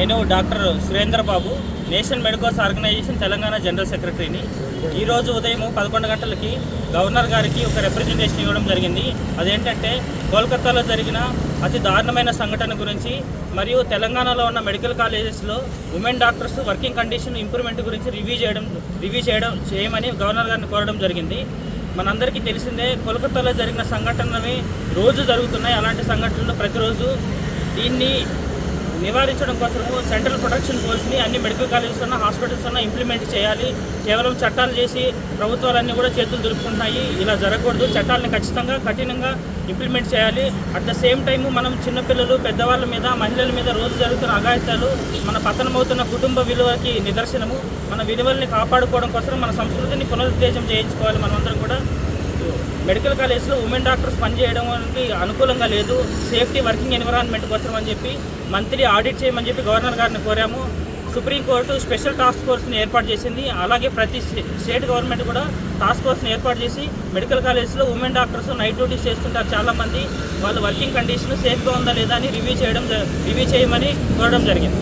నేను doctor Surendra Babu national medicos organization Telangana general సెక్రటరీని. ఈరోజు ఉదయం పదకొండు గంటలకి గవర్నర్ గారికి ఒక రిప్రజెంటేషన్ ఇవ్వడం జరిగింది. అదేంటంటే కోల్కతాలో జరిగిన అతి దారుణమైన సంఘటన గురించి మరియు తెలంగాణలో ఉన్న మెడికల్ కాలేజెస్లో women doctors working condition improvement గురించి రివ్యూ చేయడం రివ్యూ చేయడం చేయమని గవర్నర్ గారిని కోరడం జరిగింది. మనందరికీ తెలిసిందే కోల్కతాలో జరిగిన సంఘటనలు రోజు జరుగుతున్నాయి. అలాంటి సంఘటనలు ప్రతిరోజు దీన్ని నివారించడం కోసము సెంట్రల్ ప్రొటెక్షన్ ఫోర్స్ని అన్ని మెడికల్ కాలేజెస్ ఉన్న హాస్పిటల్స్ ఉన్న ఇంప్లిమెంట్ చేయాలి. కేవలం చట్టాలు చేసి ప్రభుత్వాలన్నీ కూడా చేతులు దులుపుకుంటున్నాయి. ఇలా జరగకూడదు. చట్టాలను ఖచ్చితంగా కఠినంగా ఇంప్లిమెంట్ చేయాలి. అట్ ద సేమ్ టైం మనం చిన్నపిల్లలు పెద్దవాళ్ళ మీద మహిళల మీద రోజు జరుగుతున్న అఘాయిత్యాలు మన పతనమవుతున్న కుటుంబ విలువకి నిదర్శనము. మన విలువల్ని కాపాడుకోవడం కోసం మన సంస్కృతిని పునరుద్దేశం చేయించుకోవాలి మనమందరం మెడికల్ కాలేజ్లో ఉమెన్ డాక్టర్స్ పనిచేయడానికి అనుకూలంగా లేదు. సేఫ్టీ వర్కింగ్ ఎన్విరాన్మెంట్ కోసం అని చెప్పి మంత్లీ ఆడిట్ చేయమని చెప్పి గవర్నర్ గారిని కోరాము. సుప్రీంకోర్టు స్పెషల్ టాస్క్ ఫోర్స్ని ఏర్పాటు చేసింది. అలాగే ప్రతి స్టే- స్టేట్ గవర్నమెంట్ కూడా టాస్క్ ఫోర్స్ని ఏర్పాటు చేసి మెడికల్ కాలేజ్లో ఉమెన్ డాక్టర్స్ నైట్ డ్యూటీస్ చేస్తుంటారు చాలామంది. వాళ్ళ వర్కింగ్ కండిషన్ సేఫ్గా ఉందా లేదా అని రివ్యూ చేయడం జ- రివ్యూ చేయమని కోరడం జరిగింది.